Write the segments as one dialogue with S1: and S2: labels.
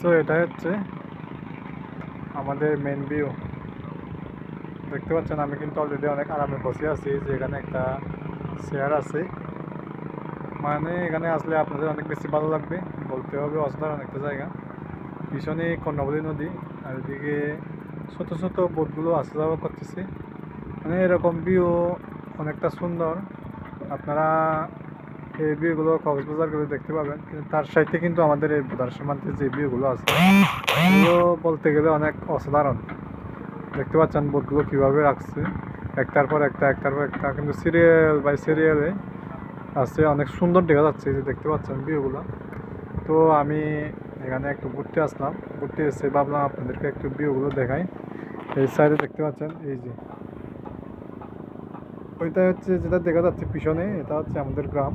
S1: So এটা হচ্ছে আমাদের মেন ভিউ দেখতে পাচ্ছেন, আমি কিন্তু অলরেডি অনেক আরামে বসে আছি যে এখানে একটা চেয়ার আছে। মানে এখানে আসলে আপনাদের অনেক বেশি ভালো লাগবে, বলতে হবে অসাধারণ একটা জায়গা। পিছনে কর্ণবলী নদী, আর এদিকে ছোট ছোট বোটগুলো আসা যাওয়া করতেছে। মানে এরকম ভিউ অনেকটা সুন্দর। আপনারা এই ভিউগুলো কক্সবাজার গেলে দেখতে পাবেন। তার সাথে কিন্তু আমাদের এই সীমান্তে যে ভিউগুলো আছে, এগুলো বলতে গেলে অনেক অসাধারণ। দেখতে পাচ্ছেন বোটগুলো কীভাবে রাখছে। একটার পর একটা, একটার পর একটা, কিন্তু সিরিয়াল বাই সিরিয়ালে আছে, অনেক সুন্দর দেখা যাচ্ছে যে দেখতে পাচ্ছেন ভিউগুলো তো আমি এখানে একটু ঘুরতে আসলাম। ঘুরতে এসে ভাবলাম আপনাদেরকে একটু ভিউগুলো দেখাই। এই সাইডে দেখতে পাচ্ছেন, এই যে। ওইটা হচ্ছে যেটা দেখা যাচ্ছে পিছনে, এটা হচ্ছে আমাদের গ্রাম।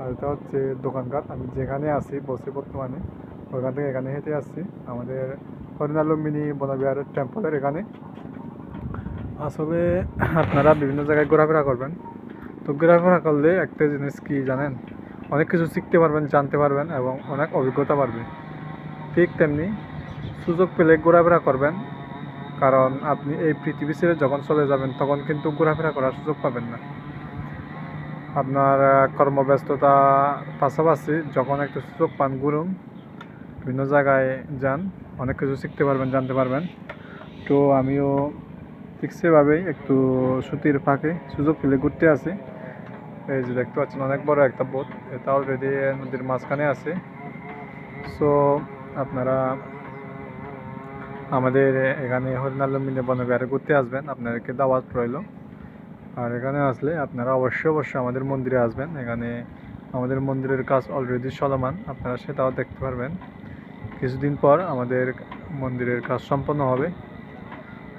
S1: আর এটা হচ্ছে দোকানঘাট। আমি যেখানে আছি, বসে বর্তমানে ওইখান থেকে এখানে হেঁটে আসছি। আমাদের হরিণালুম্বিনী বনবিহার টেম্পলের এখানে। আসলে আপনারা বিভিন্ন জায়গায় ঘোরাফেরা করবেন। তো ঘোরাফেরা করলে একটা জিনিস কি জানেন? অনেক কিছু শিখতে পারবেন, জানতে পারবেন এবং অনেক অভিজ্ঞতা বাড়বে। ঠিক তেমনি সুযোগ পেলে ঘোরাফেরা করবেন। কারণ আপনি এই পৃথিবী ছেড়ে যখন চলে যাবেন, তখন কিন্তু ঘোরাফেরা করার সুযোগ পাবেন না। আপনার কর্মব্যস্ততা পাশাপাশি যখন একটু সুযোগ পান ঘুরুন বিভিন্ন জায়গায় যান, অনেক কিছু শিখতে পারবেন, জানতে পারবেন। তো আমিও ঠিক সেভাবেই একটু সুতির ফাঁকে সুযোগ পেলে ঘুরতে আসি। এই যে দেখতে পাচ্ছেন, অনেক বড় একটা বোট। এটা অলরেডি নদীর মাঝখানে আছে। সো আপনারা আমাদের এখানে হরিণালম্বিনে বনবিহারে ঘুরতে আসবেন। আপনাদেরকে দাওয়াত রইল। আর এখানে আসলে আপনারা অবশ্যই অবশ্যই আমাদের মন্দিরে আসবেন। এখানে আমাদের মন্দিরের কাজ অলরেডি চলমান, আপনারা সেটাও দেখতে পারবেন। কিছুদিন পর আমাদের মন্দিরের কাজ সম্পন্ন হবে।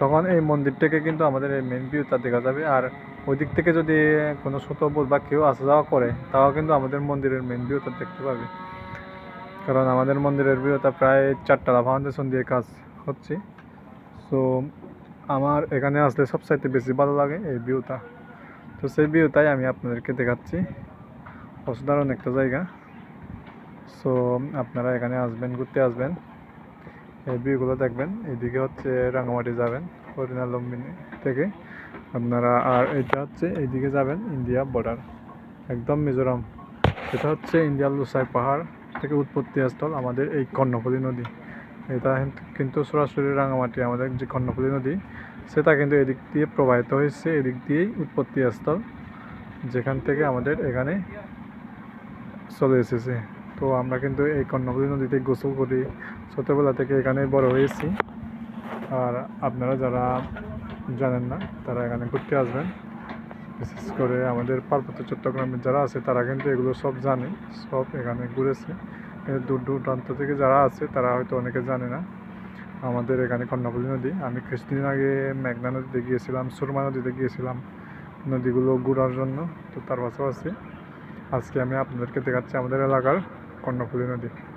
S1: তখন এই মন্দির থেকে কিন্তু আমাদের এই মেন ভিউটা দেখা যাবে। আর ওই দিক থেকে যদি কোনো ছোট বোট বা কেউ আসা যাওয়া করে, তাও কিন্তু আমাদের মন্দিরের মেন ভিউটা দেখতে পাবে। কারণ আমাদের মন্দিরের ভিউটা প্রায় চারটা ফাউন্ডেশন দিয়ে কাজ হচ্ছে। সো আমার এখানে আসলে সবচাইতে বেশি ভালো লাগে এই ভিউটা। তো সেই ভিউটাই আমি আপনাদেরকে দেখাচ্ছি। অসাধারণ একটা জায়গা। সো আপনারা এখানে আসবেন, ঘুরতে আসবেন। এই ভিউগুলো দেখবেন। এইদিকে হচ্ছে রাঙামাটি যাবেন হরিণালম্বিনী থেকে। আপনারা, আর এটা হচ্ছে এইদিকে যাবেন, ইন্ডিয়া বর্ডার একদম মিজোরাম। এটা হচ্ছে ইন্ডিয়ার লুসাই পাহাড় থেকে উৎপত্তি স্থল আমাদের এই কর্ণফুলী নদী। এটা কিন্তু সরাসরি রাঙামাটি, আমাদের যে কর্ণফুলী নদী, সেটা কিন্তু এদিক দিয়ে প্রবাহিত হয়েছে, এদিক দিয়েই উৎপত্তি স্থল যেখান থেকে আমাদের এখানে চলে এসেছে। তো আমরা কিন্তু এই কর্ণফুলী নদীতে গোসল করি, ছোটোবেলা থেকে এখানে বড় হয়েছি। আর আপনারা যারা জানেন না, তারা এখানে ঘুরতে আসবেন। বিশেষ করে আমাদের পার্বত্য চট্টগ্রামের যারা আছে, তারা কিন্তু এগুলো সব জানে, সব এখানে ঘুরেছে। দূর দূরান্ত থেকে যারা আছে, তারা হয়তো অনেকে জানে না। আমাদের এখানে কর্ণফুলী নদী। আমি কিছুদিন আগে মেঘনা নদীতে গিয়েছিলাম, সুরমা নদীতে গিয়েছিলাম। নদীগুলো ঘোরার জন্য, তো তার পাশাপাশি আজকে আমি আপনাদেরকে দেখাচ্ছি আমাদের এলাকার কর্ণফুলী নদী।